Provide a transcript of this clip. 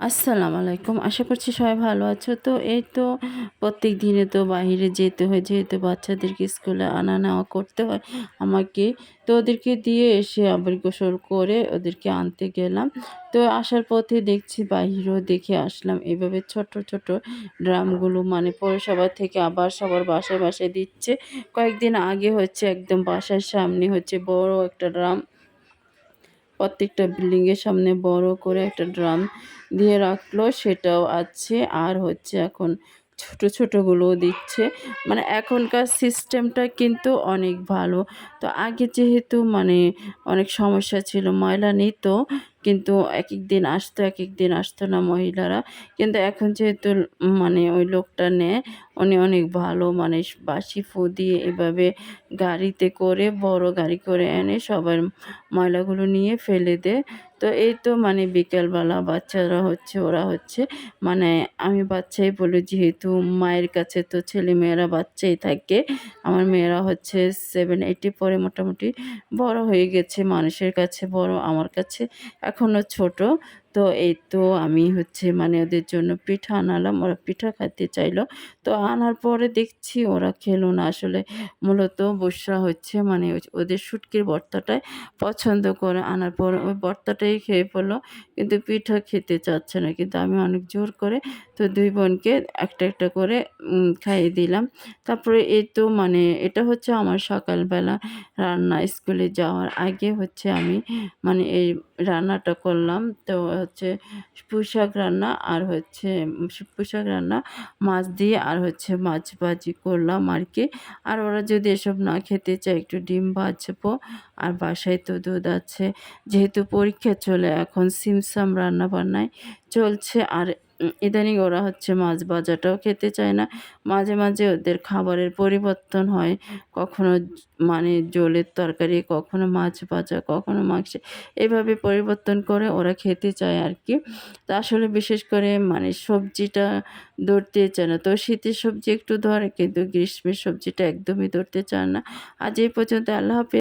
আসসালামু আলাইকুম। আশা করছি সবাই ভালো আছো। তো এই তো প্রত্যেক দিনে তো বাইরে যেতে হয়, যেহেতু বাচ্চাদেরকে স্কুলে আনা নেওয়া করতে হয় আমাকে। তো ওদেরকে দিয়ে এসে আবার গোসল করে ওদেরকে আনতে গেলাম। তো আসার পথে দেখছি বাহিরেও দেখে আসলাম। এভাবে ছোট ছোট ড্রামগুলো মানে পৌরসভা থেকে আবার সবার বাসায় বাসায় দিচ্ছে। কয়েকদিন আগে হচ্ছে একদম বাসার সামনে হচ্ছে বড় একটা ড্রাম প্রত্যেকটা বিল্ডিংয়ের সামনে বড় করে একটা ড্রাম দিয়ে রাখল সেটাও আছে। আর হচ্ছে এখন ছোট ছোটোগুলোও দিচ্ছে। মানে এখনকার সিস্টেমটা কিন্তু অনেক ভালো। তো আগে যেহেতু মানে অনেক সমস্যা ছিল, ময়লা নিত, কিন্তু এক এক দিন আসতো এক এক দিন আসতো না মহিলারা। কিন্তু এখন যেহেতু মানে ওই লোকটা নেয়, উনি অনেক ভালো মানে বাসি ফু দিয়ে এভাবে গাড়িতে করে, বড় গাড়ি করে এনে সবার ময়লাগুলো নিয়ে ফেলে দেয়। তো এই তো মানে বিকেলবেলা বাচ্চারা হচ্ছে, ওরা হচ্ছে মানে আমি বাচ্চাই বলি যেহেতু মায়ের কাছে তো ছেলে মেয়েরা বাচ্চাই থাকে। আমার মেয়েরা হচ্ছে সেভেন এইটি পরে মোটামুটি বড় হয়ে গেছে, মানুষের কাছে বড়, আমার কাছে এখনও ছোট। তো এই তো আমি হচ্ছে মানে ওদের জন্য পিঠা আনালাম, ওরা পিঠা খেতে চাইলো। তো আনার পরে দেখছি ওরা খেলো না। আসলে মূলত বসরা হচ্ছে মানে ওদের শুটকির ভর্তাটাই পছন্দ করে। আনার পর ওই ভর্তাটাই খেয়ে পড়ল কিন্তু পিঠা খেতে চাচ্ছে না। কিন্তু আমি অনেক জোর করে তো দুই বোনকে একটা একটা করে খাইয়ে দিলাম। তারপরে এই তো মানে এটা হচ্ছে আমার সকালবেলা রান্না। স্কুলে যাওয়ার আগে হচ্ছে আমি মানে এই রান্নাটা করলাম। তো হচ্ছে পুঁইশাক রান্না আর হচ্ছে, পুঁইশাক রান্না, মাছ দিয়ে আর হচ্ছে মাছ ভাজি করলাম আর কি। আর ওরা যদি এসব না খেতে চায়, একটু ডিম ভাজবো। আর বাসায় তো দুধ আছে। যেহেতু পরীক্ষা চলে, এখন সিমসাম রান্না বান্নায় চলছে। আর ইদানিং ওরা হচ্ছে মাছ ভাজাটাও খেতে চায় না। মাঝে মাঝে ওদের খাবারের পরিবর্তন হয়। কখনো মানে জলের তরকারি, কখনো মাছ ভাজা, কখনো মাংস এভাবে পরিবর্তন করে ওরা খেতে চায় আর কি। তা আসলে বিশেষ করে মানে সবজিটা ধরতে চায় না। তো শীতের সবজি একটু ধরে, কিন্তু গ্রীষ্মের সবজিটা একদমই ধরতে চায় না। আজ এই পর্যন্ত আল্লাহ হাফেজ।